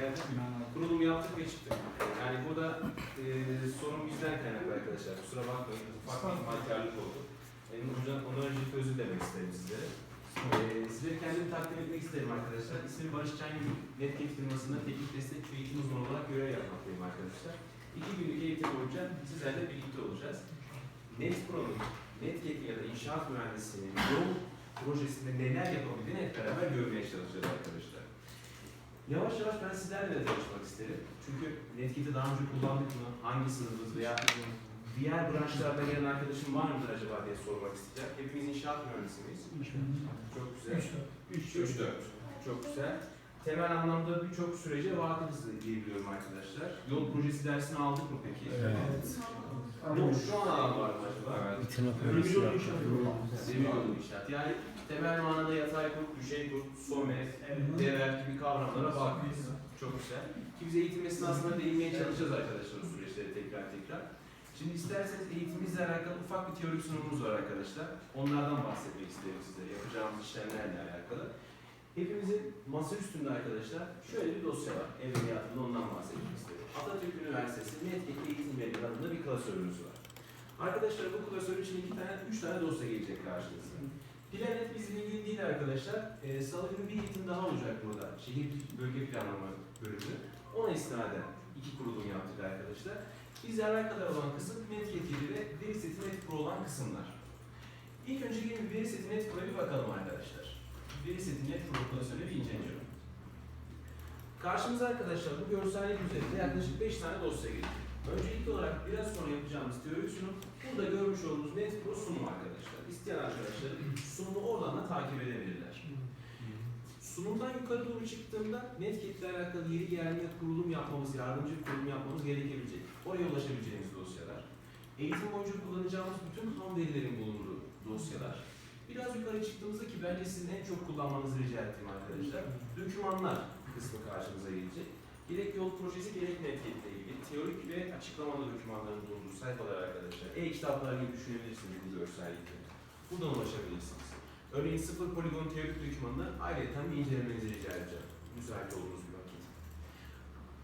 geldik. Kurulum yaptık ve çıktık. Yani burada e, sorun bizden kaynaklı arkadaşlar. Kusura bakmayın. Ufak bir ihmalkarlık oldu. Benim ondan, ondan öncelikle özür dilemek isterim sizlere. E, sizleri kendimi takdim etmek isterim arkadaşlar. İsmim Barış Çangül. Netgeek firmasında teknik destek ve eğitim uzmanı olarak görev yapmaktayım arkadaşlar. İki günlük eğitim boyunca sizlerle birlikte olacağız. NetPro'nun, Netgeek ya da inşaat mühendisliğinin yol projesinde neler yapabildiğini hep beraber görmeye çalışacağız arkadaşlar. Yavaş yavaş ben sizlerle de tanışmak isterim. Çünkü Netgeek'i daha önce kullandık mı? Hangi sınıfımız veya diğer branşlarda gelen arkadaşım var mıdır acaba diye sormak isteyeceğim. Hepimiz inşaat mühendisi miyiz? Çok güzel. 3 4. Çok güzel. Temel anlamda birçok sürece vakıfız diyebiliyorum arkadaşlar. Yol projesi dersini aldık mı peki? Evet. Yok, şu an alan var mı acaba? Bitirme Demir projesi. Demir yolu inşaat. Yani temel manada yatay kurt, düşey kurt, some, devler gibi kavramlara bakıyoruz. Çok güzel. Ki biz eğitim esnasında değinmeye çalışacağız arkadaşlar o süreçleri tekrar tekrar. Şimdi isterseniz eğitimimizle alakalı ufak bir teorik sunumumuz var arkadaşlar. Onlardan bahsetmek isterim size. Yapacağımız işlemlerle alakalı. Hepimizin masa üstünde arkadaşlar şöyle bir dosya var. Evveliyatında ondan bahsetmek isterim. Atatürk Üniversitesi Netgeek Eğitim Verileri adında bir klasörümüz var. Arkadaşlar bu klasör için iki tane, üç tane dosya gelecek karşınıza. Planet bizle ilgili değil arkadaşlar. Ee, Salı günü bir eğitim daha olacak burada. Şehir bölge planlama bölümü. Ona istinaden iki kurulum yaptık arkadaşlar. Bizle alakadar olan kısım Netgeek ve veri seti Net Pro olan kısımlar. İlk önce gelin veri seti Net Pro'ya bir bakalım arkadaşlar. Veri seti Net Pro klasörüne bir inceleyelim. Karşımıza arkadaşlar bu görsellik üzerinde yaklaşık 5 tane dosya gelecek. Öncelikli olarak biraz sonra yapacağımız teorik sunum, burada görmüş olduğunuz NetPro sunum arkadaşlar. İsteyen arkadaşlar sunumu oradan da takip edebilirler. Sunumdan yukarı doğru çıktığımda Netgeek ile alakalı yeri geldiğinde kurulum yapmamız, yardımcı bir kurulum yapmamız gerekebilecek. Oraya ulaşabileceğimiz dosyalar. Eğitim boyunca kullanacağımız bütün ham verilerin bulunduğu dosyalar. Biraz yukarı çıktığımızda ki bence sizin en çok kullanmanızı rica ettiğim arkadaşlar, dokümanlar kısmı karşımıza gelecek. Gerek yol projesi gerek ile ilgili teorik ve açıklamalı dokümanların bulunduğu sayfalar arkadaşlar. E-kitaplar gibi düşünebilirsiniz bu görsellikleri. Buradan ulaşabilirsiniz. Örneğin sıfır poligon teorik dokümanını ayrıca bir incelemenizi rica edeceğim. Müsait olduğunuz bir vakit.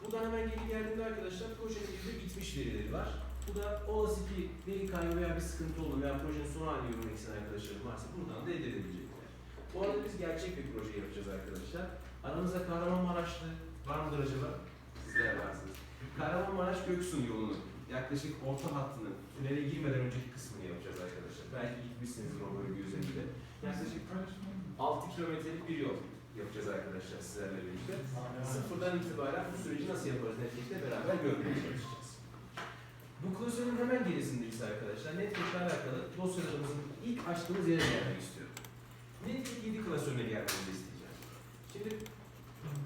Buradan hemen geri geldiğimde arkadaşlar projenin bir bitmiş verileri var. Bu da olası ki veri kaybı veya bir sıkıntı oldu veya projenin son halini görmek isteyen arkadaşlarım varsa buradan da elde edebilecekler. Bu arada biz gerçek bir proje yapacağız arkadaşlar. Aranızda Kahramanmaraşlı var mıdır acaba? Sizler varsınız. Kahramanmaraş Göksun yolunun yaklaşık orta hattının tünele girmeden önceki kısmını yapacağız arkadaşlar. Belki gitmişsinizdir o bölge üzerinde. Yaklaşık 6 kilometrelik bir yol yapacağız arkadaşlar sizlerle birlikte. Sıfırdan itibaren bu süreci nasıl yaparız Netgeek'le beraber görmeye çalışacağız. Bu klasörün hemen gerisindeyiz arkadaşlar. Netgeek'le alakalı dosyalarımızın ilk açtığımız yere gelmek istiyorum. Netgeek 7 klasörüne gelmenizi isteyeceğim. Şimdi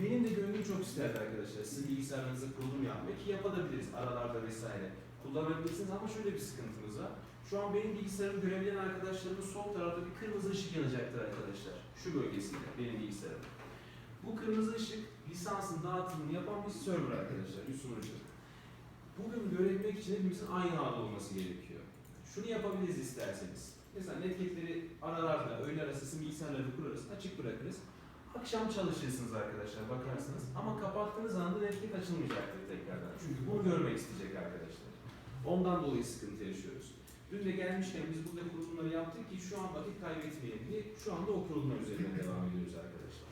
benim de gönlüm çok isterdi arkadaşlar. Sizin bilgisayarınıza kurulum yapmak ki yapabiliriz aralarda vesaire. Kullanabilirsiniz ama şöyle bir sıkıntımız var. Şu an benim bilgisayarımı görebilen arkadaşlarımın sol tarafta bir kırmızı ışık yanacaktır arkadaşlar. Şu bölgesinde benim bilgisayarım. Bu kırmızı ışık lisansın dağıtımını yapan bir server arkadaşlar, bir sunucu. Bugün görebilmek için hepimizin aynı ağda olması gerekiyor. Şunu yapabiliriz isterseniz. Mesela netgeekleri aralarda, öğle arası bilgisayarları kurarız, açık bırakırız. Akşam çalışırsınız arkadaşlar, bakarsınız. Ama kapattığınız anda netgeek açılmayacaktır tekrardan. Çünkü bunu görmek isteyecek arkadaşlar. Ondan dolayı sıkıntı yaşıyoruz. Dün de gelmişken biz burada kurulumları yaptık ki şu an vakit kaybetmeyelim diye şu anda o kurulumlar üzerine devam ediyoruz arkadaşlar.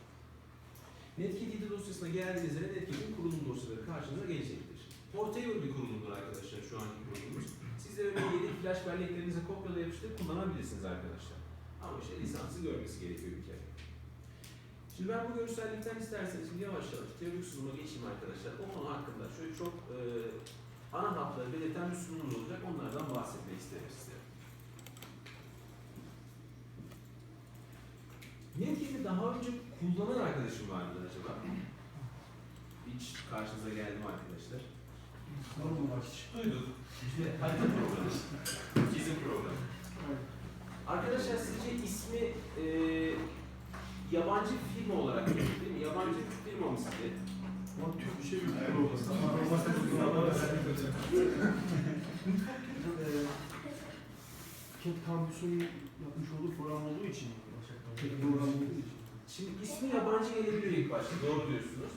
7 dosyasına geldiğinizde Netgeek'in kurulum dosyaları karşınıza gelecektir. Portable bir kurulumdur arkadaşlar şu anki kurulumumuz. Siz de öyle yedek flash belleklerinize kopyala yapıştırıp kullanabilirsiniz arkadaşlar. Ama işte lisansı görmesi gerekiyor bir kere. Şimdi ben bu görsellikten isterseniz şimdi yavaş yavaş teorik sunuma geçeyim arkadaşlar. O konu hakkında şöyle çok e, ana hatları belirten bir sunumumuz olacak. Onlardan bahsetmek isterim size. Netgeek'i daha önce kullanan arkadaşım var mıdır acaba? Hiç karşınıza geldi mi arkadaşlar? Duyduk. İşte harita programı. Çizim programı. Arkadaşlar sizce ismi e, yabancı firma olarak değil mi? Yabancı firma mı sizce? Kent kampüsünün yapmış olduğu program olduğu için. Program olduğu için. Şimdi ismi yabancı gelebilir ilk başta. Doğru diyorsunuz.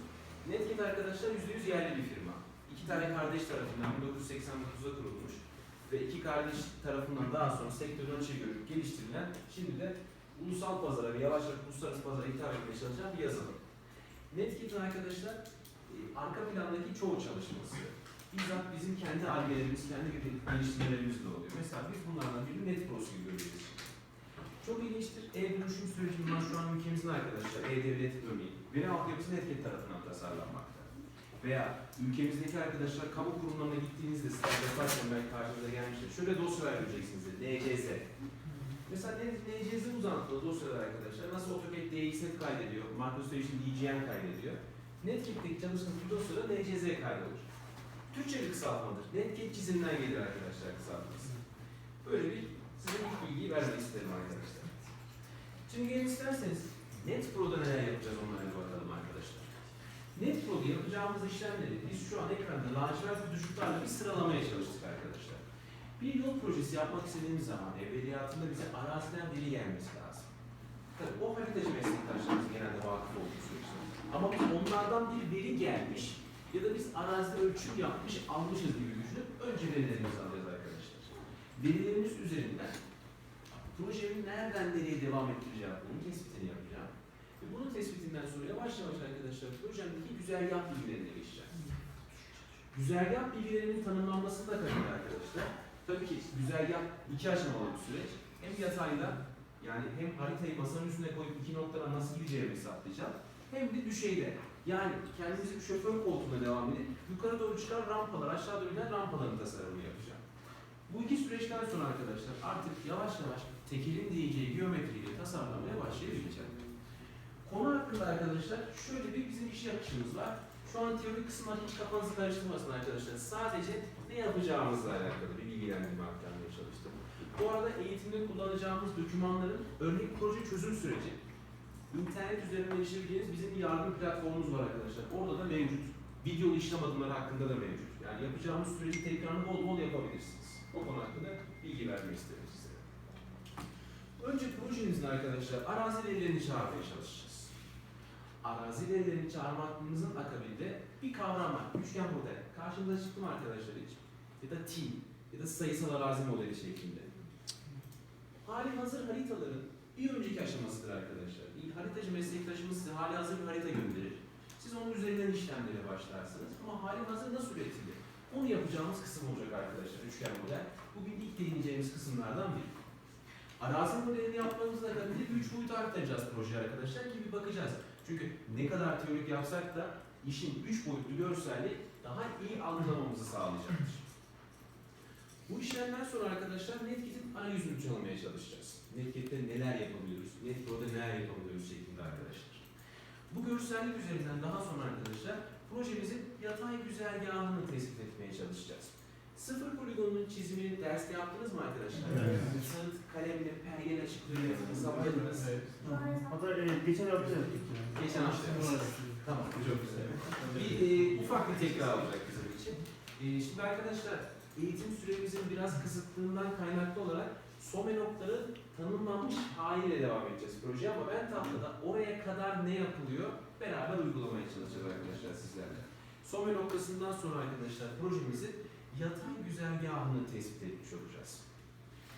Netgeek arkadaşlar %100 yerli bir firma. İki tane kardeş tarafından 1989'da kurulmuş ve iki kardeş tarafından daha sonra sektörün açığı görüp geliştirilen şimdi de ulusal pazara ve yavaş yavaş uluslararası pazara hitap etmeye çalışan bir yazılım. Netkit'in arkadaşlar e, arka plandaki çoğu çalışması bizzat bizim kendi algelerimiz, kendi geliştirmelerimizle oluyor. Mesela biz bunlardan biri NetPros gibi görüyoruz. Çok ilginçtir. E-dönüşüm süreci bunlar şu an ülkemizin arkadaşlar. E-devlet örneği. Veri altyapısı Netcat tarafından tasarlanmakta. Veya ülkemizdeki arkadaşlar kamu kurumlarına gittiğinizde staj yaparken belki karşınıza gelmiştir. Şöyle dosyalar göreceksiniz. NCS. Mesela NCS uzantılı dosyalar arkadaşlar nasıl AutoCAD DXNet kaydediyor, MicroStation DGN kaydediyor. Netcat'teki çalıştığınız bir dosyada NCS kaydolur. Türkçe bir kısaltmadır. Netcat çizimden gelir arkadaşlar kısaltması. Böyle bir size ilk bilgiyi vermek isterim arkadaşlar. Şimdi gelin isterseniz NetPro'da neler yapacağız onlara bir bakalım arkadaşlar. NetPro'da yapacağımız işlemleri biz şu an ekranda lacivert düdüşlüklerle bir sıralamaya çalıştık arkadaşlar. Bir yol projesi yapmak istediğimiz zaman evveliyatında bize araziden veri gelmesi lazım. Tabii o haritacı meslektaşlarımız genelde vakıf olduğu süreçte. Ama biz onlardan bir veri gelmiş ya da biz arazide ölçüm yapmış, almışız gibi düşünüp önce verilerimizi alacağız arkadaşlar. Verilerimiz üzerinden projenin nereden nereye devam ettireceğim bunun tespitini yapacağım. Ve bunun tespitinden sonra yavaş yavaş arkadaşlar projemdeki güzergah bilgilerine geçeceğim. Güzergah bilgilerinin tanımlanmasında kalıyor arkadaşlar. Tabii ki güzergah iki aşamalı bir süreç. Hem yatayda yani hem haritayı masanın üstüne koyup iki noktadan nasıl gideceğimi hesaplayacağım. Hem de düşeyde. Yani kendimizi bir şoför koltuğuna devam edip yukarı doğru çıkan rampalar, aşağı doğru inen rampaların tasarımını yapacağım. Bu iki süreçten sonra arkadaşlar artık yavaş yavaş tekelin diyeceği geometriyle tasarlamaya başlayabileceğim. Konu hakkında arkadaşlar şöyle bir bizim iş yapışımız var. Şu an teorik kısımlar hiç kafanızı karıştırmasın arkadaşlar. Sadece ne yapacağımızla alakalı bir bilgilendirme aktarmaya çalıştım. Bu arada eğitimde kullanacağımız dokümanların örnek proje çözüm süreci. İnternet üzerinden erişebileceğiniz bizim bir yardım platformumuz var arkadaşlar. Orada da mevcut. Videolu işlem adımları hakkında da mevcut. Yani yapacağımız süreci tekrarını bol bol yapabilirsiniz. O konu hakkında bilgi vermek isterim size. Önce projemizin arkadaşlar arazi verilerini çağırmaya çalışacağız. Arazi verilerini çağırmamızın akabinde bir kavram var. Üçgen model. Karşımıza çıktı mı arkadaşlar hiç? Ya da team ya da sayısal arazi modeli şeklinde. Hali hazır haritaların bir önceki aşamasıdır arkadaşlar. İlk haritacı meslektaşımız size hali hazır bir harita gönderir. Siz onun üzerinden işlemlere başlarsınız. Ama hali hazır nasıl üretilir? Onu yapacağımız kısım olacak arkadaşlar. Üçgen model. Bugün ilk değineceğimiz kısımlardan biri. Arazi modelini yapmamızla akabinde üç boyut aktaracağız proje arkadaşlar ki bir bakacağız. Çünkü ne kadar teorik yapsak da işin üç boyutlu görselliği daha iyi algılamamızı sağlayacaktır. Bu işlemden sonra arkadaşlar Netkit'in arayüzünü çalmaya çalışacağız. Netkit'te neler yapabiliyoruz, Netpro'da neler yapabiliyoruz şeklinde arkadaşlar. Bu görsellik üzerinden daha sonra arkadaşlar projemizin yatay güzergahını tespit etmeye çalışacağız. Sıfır poligonunun çizimini derste yaptınız mı arkadaşlar? Evet. Kağıt, kalemle, pergel açıklığıyla hesapladınız. Hatta e, geçen hafta yaptık. Geçen hafta. Tamam, çok güzel. Bir e, ufak bir tekrar olacak bizim için. E, şimdi arkadaşlar, eğitim süremizin biraz kısıtlığından kaynaklı olarak SOME noktaları tanımlanmış haliyle devam edeceğiz projeye ama ben tahtada oraya kadar ne yapılıyor beraber uygulamaya çalışacağız arkadaşlar sizlerle. SOME noktasından sonra arkadaşlar projemizin yatay güzergahını tespit etmiş olacağız.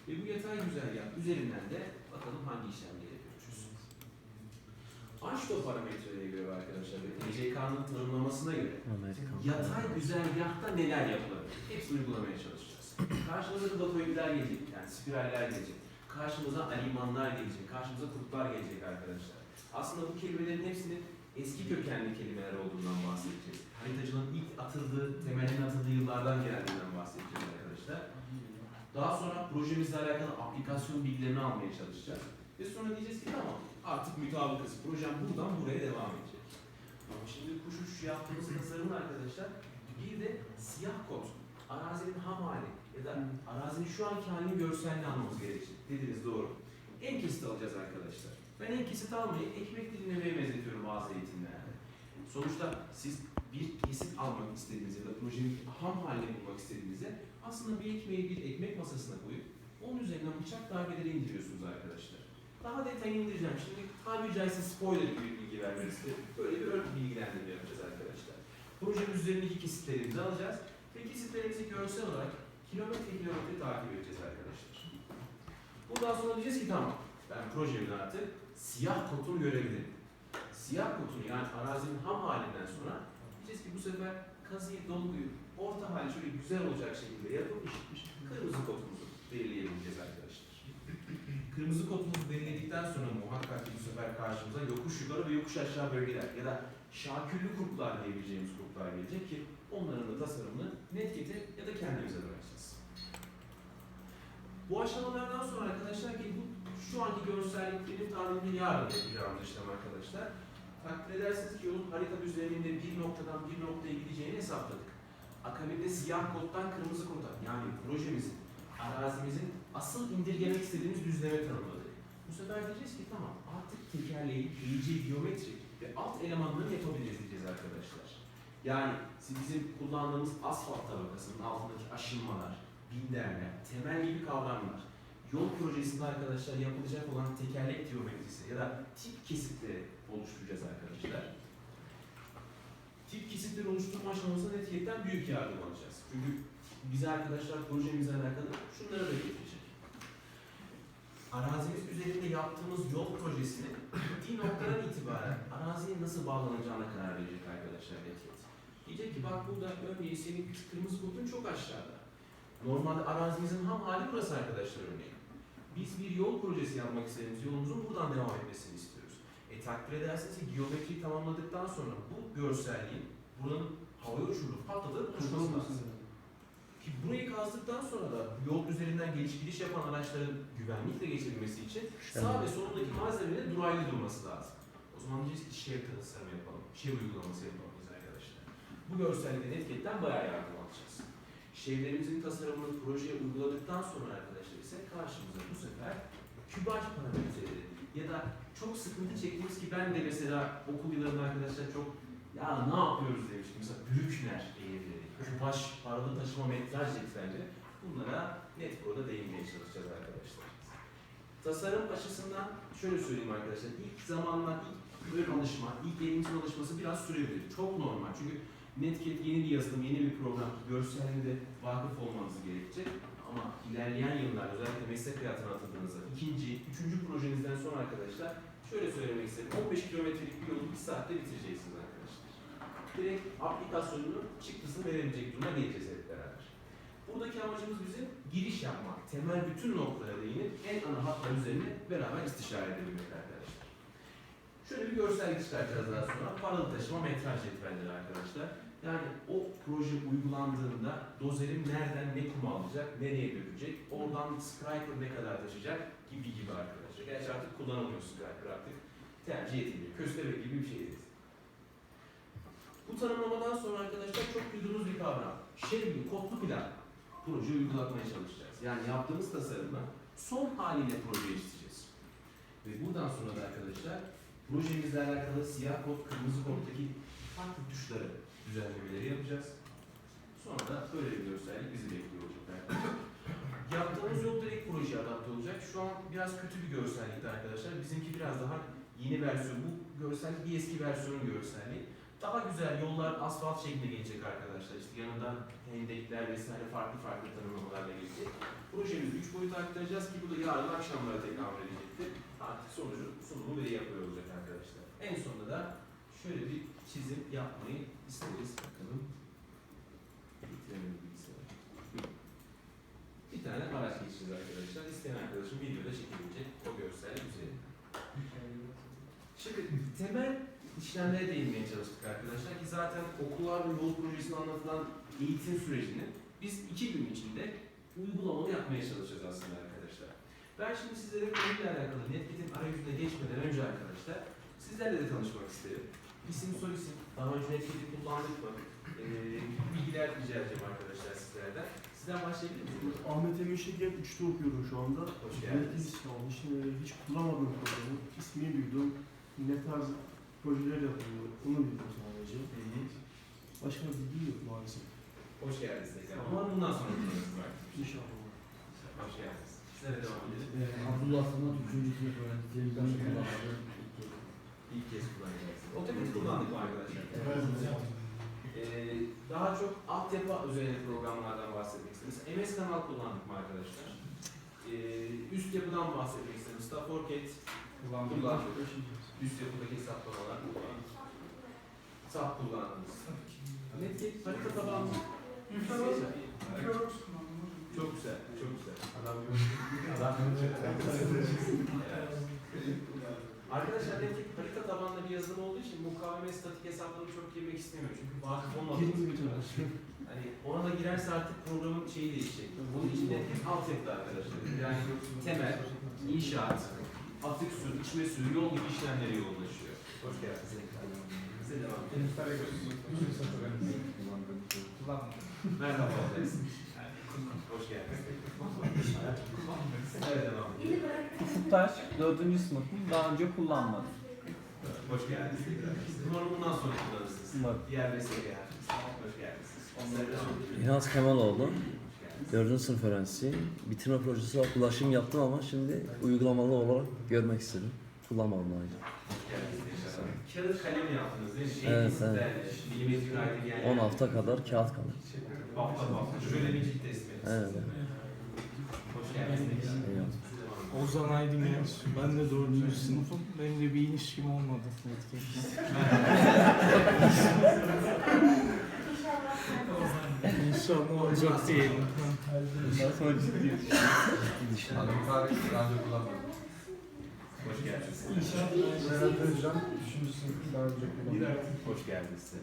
Ve bu yatay güzergah üzerinden de bakalım hangi işlemleri yapıyoruz. Anşto parametrelerine göre arkadaşlar ve TCK'nın tanımlamasına göre yatay güzergahta neler yapılabilir? Hepsini uygulamaya çalışacağız. Karşımıza datoidler gelecek, yani spiraller gelecek. Karşımıza alimanlar gelecek, karşımıza kurtlar gelecek arkadaşlar. Aslında bu kelimelerin hepsinin eski kökenli kelimeler olduğundan bahsedeceğiz. Haritacılığın ilk atıldığı, temelin atıldığı yıllardan gelenlerden bahsedeceğiz arkadaşlar. Daha sonra projemizle alakalı aplikasyon bilgilerini almaya çalışacağız. Ve sonra diyeceğiz ki tamam artık mütabıkız. Projem buradan buraya devam edecek. Ama şimdi kuş uçuşu yaptığımız tasarımın arkadaşlar bir de siyah kod. Arazinin ham hali ya da arazinin şu anki halini görselini almamız gerekecek. Dediniz doğru. En kesit alacağız arkadaşlar. Ben en kesit almayı ekmek dilimlemeye benzetiyorum bazı eğitimlerde. Sonuçta siz bir kesit almak istediğinizde ya da projenin ham halini bulmak istediğinizde aslında bir ekmeği bir ekmek masasına koyup onun üzerinden bıçak darbeleri indiriyorsunuz arkadaşlar. Daha detaylı indireceğim. Şimdi tabiri caizse spoiler gibi bir bilgi vermek istedim. Böyle bir ön bilgilendirme yapacağız arkadaşlar. projenin üzerindeki kesitlerimizi alacağız. Ve kesitlerimizi görsel olarak kilometre kilometre takip edeceğiz arkadaşlar. Bundan sonra diyeceğiz ki tamam ben projemin artık siyah kotunu görebilirim. Siyah kotunu yani arazinin ham halinden sonra diyeceğiz ki bu sefer kazıyı dolguyu orta hali şöyle güzel olacak şekilde yapıp kırmızı kotumuzu belirleyebileceğiz arkadaşlar. Kırmızı kotumuzu belirledikten sonra muhakkak ki bu sefer karşımıza yokuş yukarı ve yokuş aşağı bölgeler ya da şaküllü kurtlar diyebileceğimiz kurtlar gelecek ki onların da tasarımını netkete ya da kendimize bırakacağız. Bu aşamalardan sonra arkadaşlar ki bu şu anki görsellik benim tahminimde yarın yapacağım işlem arkadaşlar. Takdir edersiniz ki yolun harita üzerinde bir noktadan bir noktaya gideceğini hesapladık. Akabinde siyah koddan kırmızı koda yani projemizin, arazimizin asıl indirgemek istediğimiz düzleme tanımladık. Bu sefer diyeceğiz ki tamam artık tekerleği, iyice geometrik ve alt elemanlarını yapabiliriz diyeceğiz arkadaşlar. Yani bizim kullandığımız asfalt tabakasının altındaki aşınmalar, binderler, temel gibi kavramlar, yol projesinde arkadaşlar yapılacak olan tekerlek geometrisi ya da tip kesitleri oluşturacağız arkadaşlar. Tip kesitleri oluşturma aşamasında etiketten büyük yardım alacağız. Çünkü bize arkadaşlar projemizle alakalı şunları da getirecek. Arazimiz üzerinde yaptığımız yol projesini bir noktadan itibaren araziye nasıl bağlanacağına karar verecek arkadaşlar etiket. Diyecek ki bak burada örneğin senin kırmızı kodun çok aşağıda. Normalde arazimizin ham hali burası arkadaşlar örneğin. Biz bir yol projesi yapmak istediğimiz yolumuzun buradan devam etmesini istiyoruz. E takdir ederseniz ki geometriyi tamamladıktan sonra görselliğin buranın havaya uçurup patlatıp oluşması lazım. Ki burayı kazdıktan sonra da yol üzerinden geliş gidiş yapan araçların güvenlikle geçirilmesi için sağ ve solundaki malzemenin duraylı durması lazım. O zaman diyeceğiz ki şev tasarımı yapalım, şev uygulaması yapalım biz arkadaşlar. Bu görsellikten etiketten bayağı yardım alacağız. Şevlerimizin tasarımını projeye uyguladıktan sonra arkadaşlar ise karşımıza bu sefer kübaj parametreleri ya da çok sıkıntı çektiğimiz ki ben de mesela okul yıllarında arkadaşlar çok ya ne yapıyoruz demiştim. Mesela Brückner eğrileri, kübaj, paralı taşıma metraj cetvelleri bunlara net burada değinmeye çalışacağız arkadaşlar. Tasarım açısından şöyle söyleyeyim arkadaşlar. İlk zamanlar, ilk ön alışma, ilk elimizin alışması biraz sürebilir. Çok normal. Çünkü Netcat yeni bir yazılım, yeni bir program. Görselinde vakıf olmanız gerekecek. Ama ilerleyen yıllar, özellikle meslek hayatına atıldığınızda, ikinci, üçüncü projenizden sonra arkadaşlar, şöyle söylemek istedim. 15 kilometrelik bir yolu bir saatte bitireceksiniz arkadaşlar. Direkt aplikasyonunu, çıktısını verebilecek duruma geleceğiz hep beraber. Buradaki amacımız bizim giriş yapmak, temel bütün noktalara değinip en ana hatlar üzerine beraber istişare edebilmek arkadaşlar. Şöyle bir görsellik çıkartacağız daha sonra. Paralı taşıma metraj cetvelleri arkadaşlar. Yani o proje uygulandığında dozerim nereden ne kum alacak, nereye dökecek, oradan scraper ne kadar taşıyacak gibi gibi arkadaşlar. Gerçi artık kullanılmıyor scraper artık. Tercih ediliyor. Köstebek gibi bir şey değil. Bu tanımlamadan sonra arkadaşlar çok duyduğunuz bir kavram. Şerifli, kodlu plan proje uygulatmaya çalışacağız. Yani yaptığımız tasarımla son haliyle projeye isteyeceğiz. Ve buradan sonra da arkadaşlar projemizle alakalı siyah kod, kırmızı koddaki farklı tuşları düzenlemeleri yapacağız. Sonra da böyle bir görsellik bizi bekliyor olacak. Yaptığımız yol direkt projeye adapte olacak. Şu an biraz kötü bir görsellikti arkadaşlar. Bizimki biraz daha yeni versiyon. Bu görsellik bir eski versiyonun görselliği. Daha güzel yollar asfalt şeklinde gelecek arkadaşlar. İşte yanından hendekler vesaire farklı farklı tanımlamalarla gelecek. Projemizi 3 boyuta aktaracağız ki bu da yarın akşamlara tekabül edecektir. Artık sonucu sunumu böyle yapıyor olacak arkadaşlar. En sonunda da şöyle bir çizim yapmayı isteriz. Bakalım. Bitirelim bilgisayarı. Bir tane araç geçeceğiz arkadaşlar. İsteyen arkadaşım videoda çekebilecek o görsel üzerinde. Şimdi temel işlemlere değinmeye çalıştık arkadaşlar ki zaten okullar ve yol projesinde anlatılan eğitim sürecini biz iki gün içinde uygulamalı yapmaya çalışacağız aslında arkadaşlar. Ben şimdi sizlere konuyla alakalı Netkit'in arayüzüne geçmeden önce arkadaşlar sizlerle de tanışmak isterim. İsim, soy isim, daha önce Netkit'i kullandık mı? Ee, bilgiler rica edeceğim arkadaşlar sizlerden. Sizden başlayabilir miyiz? Ahmet Emin Şeker 3'te okuyorum şu anda. Hoş geldiniz. Mühendis kaldı. Şimdi hiç kullanmadığım programı. ismini duydum. Ne tarz projeler yapılıyor. Onu bildim sadece. Başka bir bilgim yok maalesef. Hoş geldiniz tekrar. Ama bundan sonra kullanırsınız artık. İnşallah. Hoş geldiniz. Sizlere devam edelim. Ee, Abdullah Sanat 3. sınıf öğrencisi ben kullanmadım. İlk kez kullanacaksınız. Otobüs kullandık mı arkadaşlar? Evet. Ee, daha çok altyapı üzerine programlardan bahsetmek istedim. Mesela MS Kanal kullandık mı arkadaşlar? Ee, üst yapıdan bahsetmek istedim. Staforket kullandık. Üst yapıdaki hesaplamalar. SAP kullandınız. Netgear harita tabanlı. Çok güzel, çok güzel. Adam Evet. Arkadaşlar Netgear harita tabanlı bir yazılım olduğu için mukaveme statik hesaplarını çok girmek istemiyor. Çünkü vakıf olmadığımız Girdi için. Hani ona da girerse artık programın şeyi değişecek. Bunun için Netgear altyapıda arkadaşlar. Yani temel, inşaat, atık su, içme suyu, yol gibi işlemlere yoğunlaşıyor. Hoş geldiniz. Size devam edelim. Merhaba. Hoş geldiniz. Evet devam edelim. Ufuktaş 4. sınıfım. Daha önce kullanmadım. Hoş geldiniz. Umarım bundan sonra kullanırsınız. Umarım. Diğer mesleğe Hoş geldiniz. Devam edelim. İnaz Kemaloğlu, Hoş geldiniz. 4. sınıf öğrencisiyim. Bitirme projesi olarak ulaşım yaptım ama şimdi uygulamalı olarak görmek istedim. Kullanmadım daha önce. Kağıt kalem yaptınız değil mi? Evet, milimetrik aydın yani. 10 hafta kadar kağıt kalır. Hafta hafta. Şöyle bir cilt edin. Evet. Hoş geldiniz. Eyvallah. Ozan Aydın Genç. Ben de dördüncü sınıfım. Benim de bir ilişkim olmadı Netcape'le. İnşallah olacak diyelim. Hoş geldiniz. İnşaat Berat Özcan, 3. sınıf daha önce kullandım. Hoş geldiniz.